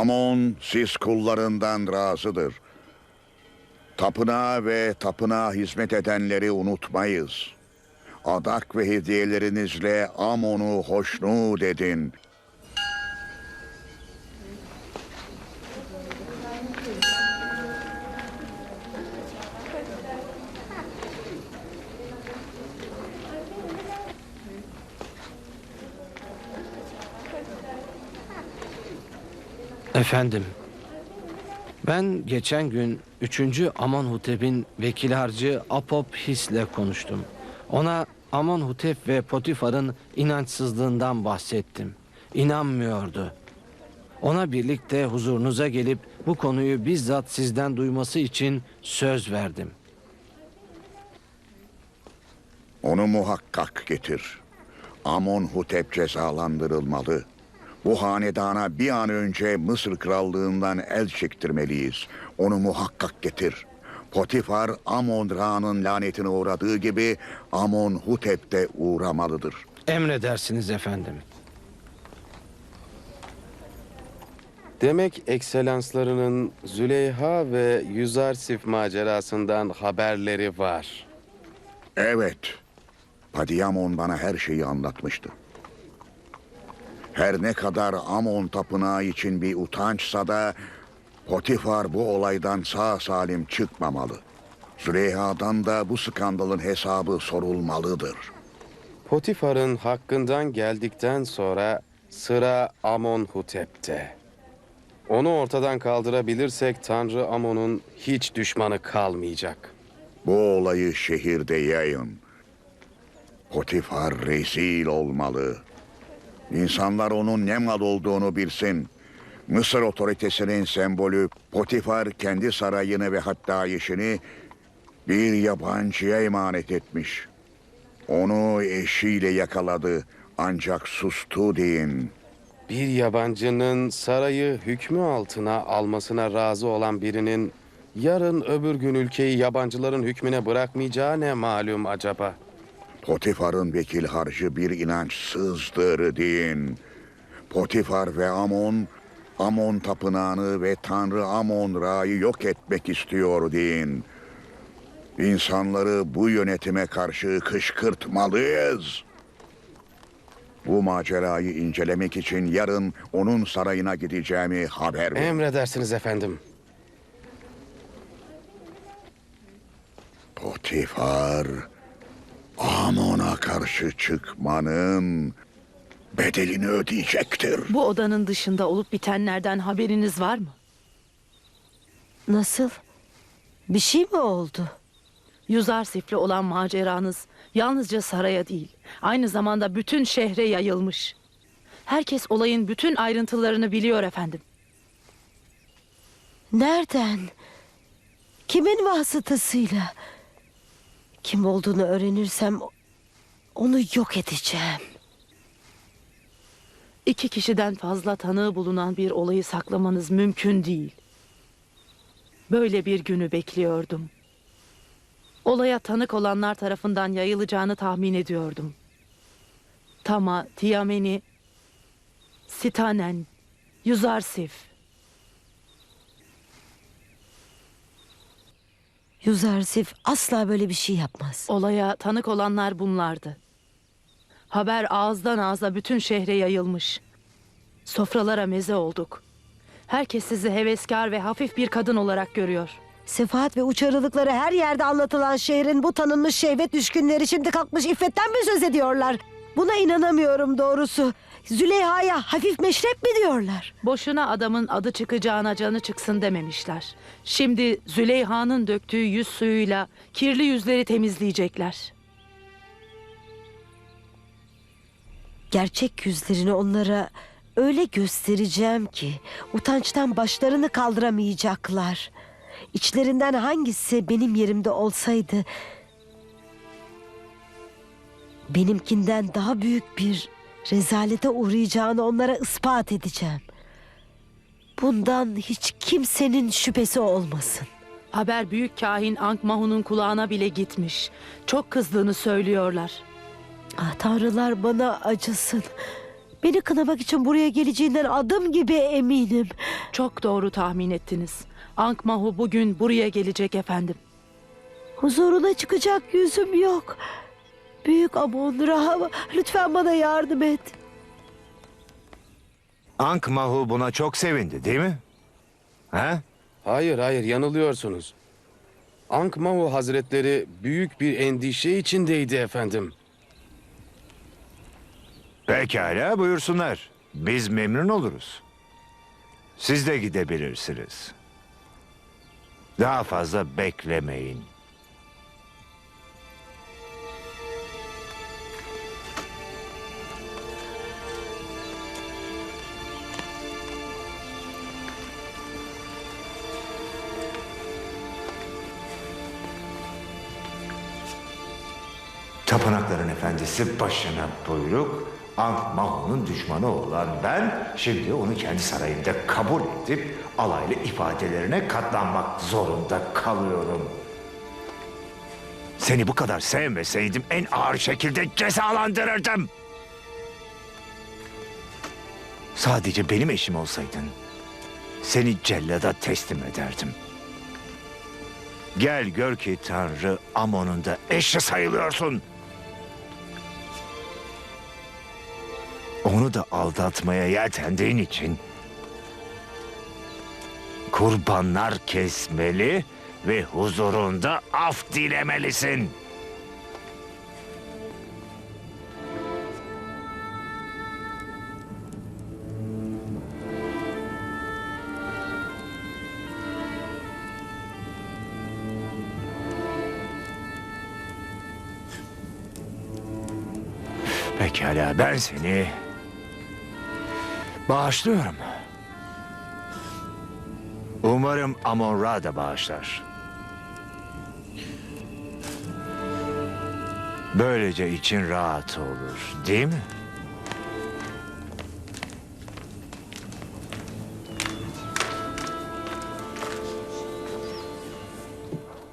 Amon siz kullarından razıdır. Tapınağa ve tapınağa hizmet edenleri unutmayız. Adak ve hediyelerinizle Amon'u hoşnut edin. Efendim, ben geçen gün 3. Amonhotep'in vekil harcı Apophis'le konuştum. Ona Amonhotep ve Potifar'ın inançsızlığından bahsettim. İnanmıyordu. Ona birlikte huzurunuza gelip bu konuyu bizzat sizden duyması için söz verdim. Onu muhakkak getir. Amonhotep cezalandırılmalı. Bu hanedana bir an önce Mısır krallığından el çektirmeliyiz. Onu muhakkak getir. Potifar Amon Ra'nın lanetine uğradığı gibi Amonhotep de uğramalıdır. Emredersiniz efendim. Demek ekselanslarının Züleyha ve Yüzarsif macerasından haberleri var. Evet. Padiyamon bana her şeyi anlatmıştı. Her ne kadar Amon tapınağı için bir utançsa da Potifar bu olaydan sağ salim çıkmamalı. Züleyha'dan da bu skandalın hesabı sorulmalıdır. Potifar'ın hakkından geldikten sonra sıra Amonhotep'te. Onu ortadan kaldırabilirsek Tanrı Amon'un hiç düşmanı kalmayacak. Bu olayı şehirde yayın. Potifar rezil olmalı. İnsanlar onun ne mal olduğunu bilsin. Mısır otoritesinin sembolü Potifar kendi sarayını ve hatta işini bir yabancıya emanet etmiş. Onu eşiyle yakaladı ancak sustu deyin. Bir yabancının sarayı hükmü altına almasına razı olan birinin yarın öbür gün ülkeyi yabancıların hükmüne bırakmayacağı ne malum acaba? Potifar'ın vekil harcı bir inançsızdır deyin. Potifar ve Amon, Amon tapınağını ve Tanrı Amon Ra'yı yok etmek istiyor deyin. İnsanları bu yönetime karşı kışkırtmalıyız. Bu macerayı incelemek için yarın onun sarayına gideceğimi haber ver. Emredersiniz efendim. Potifar, Amon'a karşı çıkmanın bedelini ödeyecektir. Bu odanın dışında olup bitenlerden haberiniz var mı? Nasıl? Bir şey mi oldu? Yuzarsif'le olan maceranız yalnızca saraya değil, aynı zamanda bütün şehre yayılmış. Herkes olayın bütün ayrıntılarını biliyor efendim. Nereden? Kimin vasıtasıyla? Kim olduğunu öğrenirsem onu yok edeceğim. İki kişiden fazla tanığı bulunan bir olayı saklamanız mümkün değil. Böyle bir günü bekliyordum. Olaya tanık olanlar tarafından yayılacağını tahmin ediyordum. Tama, Tiameni, Sitanen, Yuzarsif. Yuzarsif asla böyle bir şey yapmaz. Olaya tanık olanlar bunlardı. Haber ağızdan ağza bütün şehre yayılmış. Sofralara meze olduk. Herkes sizi heveskar ve hafif bir kadın olarak görüyor. Sefahat ve uçarılıkları her yerde anlatılan şehrin bu tanınmış şehvet düşkünleri şimdi kalkmış iffetten mi söz ediyorlar? Buna inanamıyorum doğrusu. Züleyha'ya hafif meşrep mi diyorlar? Boşuna adamın adı çıkacağına canı çıksın dememişler. Şimdi Züleyha'nın döktüğü yüz suyuyla kirli yüzleri temizleyecekler. Gerçek yüzlerini onlara öyle göstereceğim ki utançtan başlarını kaldıramayacaklar. İçlerinden hangisi benim yerimde olsaydı benimkinden daha büyük bir rezalete uğrayacağını onlara ispat edeceğim. Bundan hiç kimsenin şüphesi olmasın. Haber büyük kahin Ankmahun'un kulağına bile gitmiş. Çok kızdığını söylüyorlar. Ah tanrılar bana acısın. Beni kınamak için buraya geleceğinden adım gibi eminim. Çok doğru tahmin ettiniz. Ankmahu bugün buraya gelecek efendim. Huzuruna çıkacak yüzüm yok. Büyük Amon Ra, lütfen bana yardım et. Ankh Mahu buna çok sevindi değil mi? He? Hayır hayır yanılıyorsunuz. Ankmahu Hazretleri büyük bir endişe içindeydi efendim. Pekala buyursunlar. Biz memnun oluruz. Siz de gidebilirsiniz. Daha fazla beklemeyin. Tapınakların efendisi başına buyruk, Ankh Mahu'nun düşmanı olan ben, şimdi onu kendi sarayımda kabul edip alaylı ifadelerine katlanmak zorunda kalıyorum. Seni bu kadar sevmeseydim en ağır şekilde cezalandırırdım. Sadece benim eşim olsaydın, seni cellada teslim ederdim. Gel gör ki Tanrı Amon'un da eşi sayılıyorsun. Onu da aldatmaya yeltendiğin için kurbanlar kesmeli ve huzurunda af dilemelisin. Pekala ben seni bağışlıyorum. Umarım Amon Ra da bağışlar. Böylece için rahat olur, değil mi?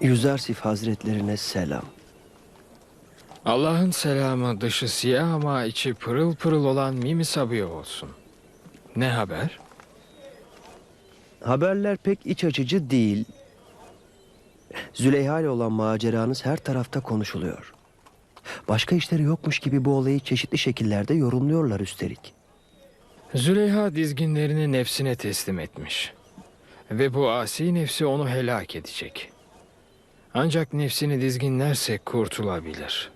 Yüzersif Hazretlerine selam. Allah'ın selamı dışı siyah ama içi pırıl pırıl olan Mimi Sabiye olsun. Ne haber? Haberler pek iç açıcı değil. Züleyha ile olan maceranız her tarafta konuşuluyor. Başka işleri yokmuş gibi bu olayı çeşitli şekillerde yorumluyorlar üstelik. Züleyha dizginlerini nefsine teslim etmiş. Ve bu asi nefsi onu helak edecek. Ancak nefsini dizginlerse kurtulabilir.